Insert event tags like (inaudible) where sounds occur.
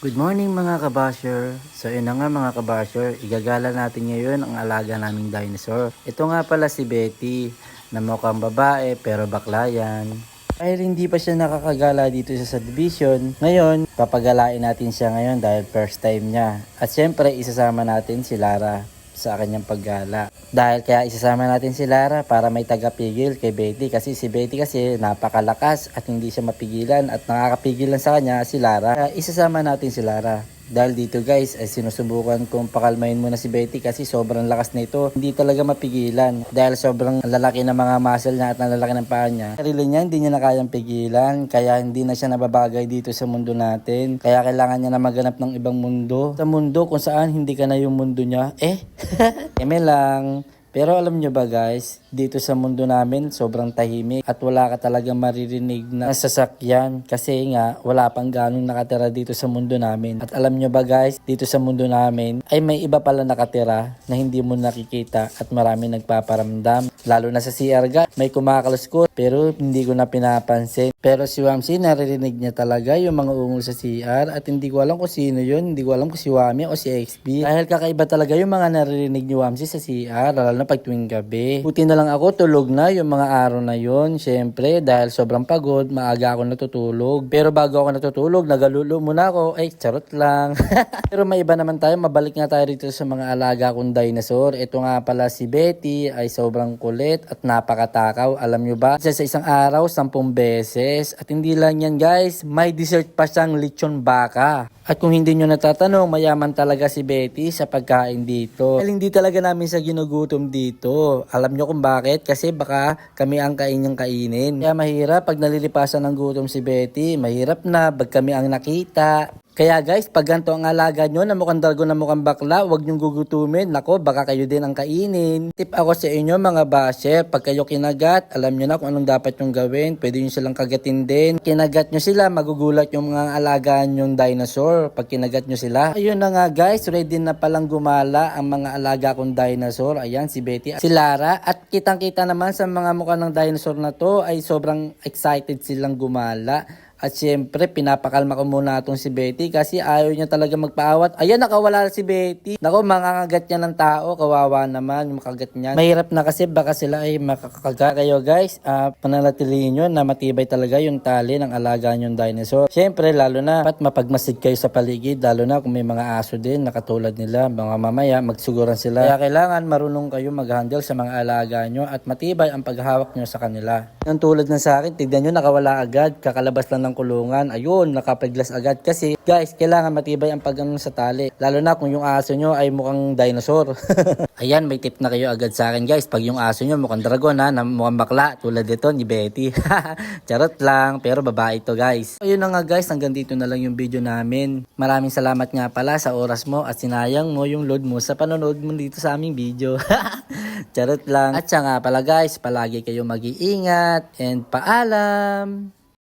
Good morning mga kabasher. So yun na nga mga kabasher, igagala natin ngayon ang alaga naming dinosaur. Ito nga pala si Betty, na mukhang babae pero bakla yan. Dahil hindi pa siya nakakagala dito sa subdivision, ngayon papagalain natin siya ngayon dahil first time niya. At syempre isasama natin si Lara sa kanyang paggala. Dahil kaya isasama natin si Lara para may tagapigil kay Betty kasi si Betty kasi napakalakas at hindi siya mapigilan at nakakapigilan sa kanya si Lara. Kaya isasama natin si Lara. Dahil dito guys, ay sinusubukan kong pakalmahin muna si Betty kasi sobrang lakas na ito. Hindi talaga mapigilan. Dahil sobrang lalaki ng mga muscle niya at ang lalaki ng paa niya. Sarili niya, hindi niya na kayang pigilan. Kaya hindi na siya nababagay dito sa mundo natin. Kaya kailangan niya na maganap ng ibang mundo. Sa mundo kung saan hindi ka na yung mundo niya. Eh, (laughs) eme lang. Pero alam nyo ba guys, dito sa mundo namin sobrang tahimik at wala ka talaga maririnig na sasakyan kasi nga wala pang ganong nakatira dito sa mundo namin. At alam nyo ba guys, dito sa mundo namin ay may iba pala nakatira na hindi mo nakikita at marami nagpaparamdam. Lalo na sa CR guys, may kumakaluskot pero hindi ko na pinapansin. Pero si Wamsi naririnig niya talaga yung mga ungol sa CR at hindi ko alam kung sino yun. Hindi ko alam kung si Wami o si XB. Dahil kakaiba talaga yung mga naririnig ni Wamsi sa CR lalo na pag tuwing gabi. Buti na lang ako tulog na yung mga araw na yun. Siyempre dahil sobrang pagod, maaga ako natutulog. Pero bago ako natutulog, nagalulo muna ako. Ay, charot lang. (laughs) Pero may iba naman tayo. Mabalik nga tayo dito sa mga alaga kong dinosaur. Ito nga pala si Betty ay sobrang kulit at napakatakaw. Alam nyo ba? Isa sa isang araw, sampung beses. At hindi lang yan guys, may dessert pa siyang lechon baka. At kung hindi nyo natatanong, mayaman talaga si Betty sa pagkain dito. Dahil hindi talaga namin sa ginugutom dito. Alam nyo kung bakit? Kasi baka kami ang kainyang kainin. Kaya mahirap pag nalilipasan ng gutom si Betty. Mahirap na pag kami ang nakita. Kaya guys, pag ganito ang alaga nyo na mukhang dragon na mukhang bakla, huwag nyong gugutumin. Nako, baka kayo din ang kainin. Tip ako sa inyo mga basher, pag kayo kinagat, alam nyo na kung anong dapat nyong gawin. Pwede nyo silang kagatin din. Kinagat nyo sila, magugulat yung mga alaga nyong dinosaur pag kinagat nyo sila. Ayun na nga guys, ready na palang gumala ang mga alaga kong dinosaur. Ayan, si Betty at si Lara. At kitang-kita naman sa mga mukha ng dinosaur na to ay sobrang excited silang gumala. At syempre, pinapakalma ko muna itong si Betty kasi ayaw niya talaga magpaawat. Ayan, nakawala si Betty. Nako, mangangagat niya ng tao. Kawawa naman yung makagat niya. Mahirap na kasi baka sila ay makakagat. Kayo guys, uh, pananatilihin nyo na matibay talaga yung tali ng alaga nyong dinosaur. Syempre, lalo na pat mapagmasid kayo sa paligid. Lalo na kung may mga aso din na katulad nila. Mga mamaya, magsuguran sila. Kaya kailangan marunong kayo mag-handle sa mga alaga nyo at matibay ang paghawak nyo sa kanila. Yung tulad ng sa akin, tignan nyo, nakawala agad. Kakalabas lang ng kulungan. Ayun, nakapaglas agad. Kasi, guys, kailangan matibay ang pagano sa tali. Lalo na kung yung aso nyo ay mukhang dinosaur. (laughs) Ayan, may tip na kayo agad sa akin, guys. Pag yung aso nyo mukhang dragon, ha, na mukhang bakla, tulad dito ni Betty. (laughs) Charot lang, pero babae to, guys. Ayun na nga, guys. Hanggang dito na lang yung video namin. Maraming salamat nga pala sa oras mo at sinayang mo yung load mo sa panonood mo dito sa aming video. (laughs) Charot lang. At siya nga pala, guys, palagi kayo mag-iingat and paalam!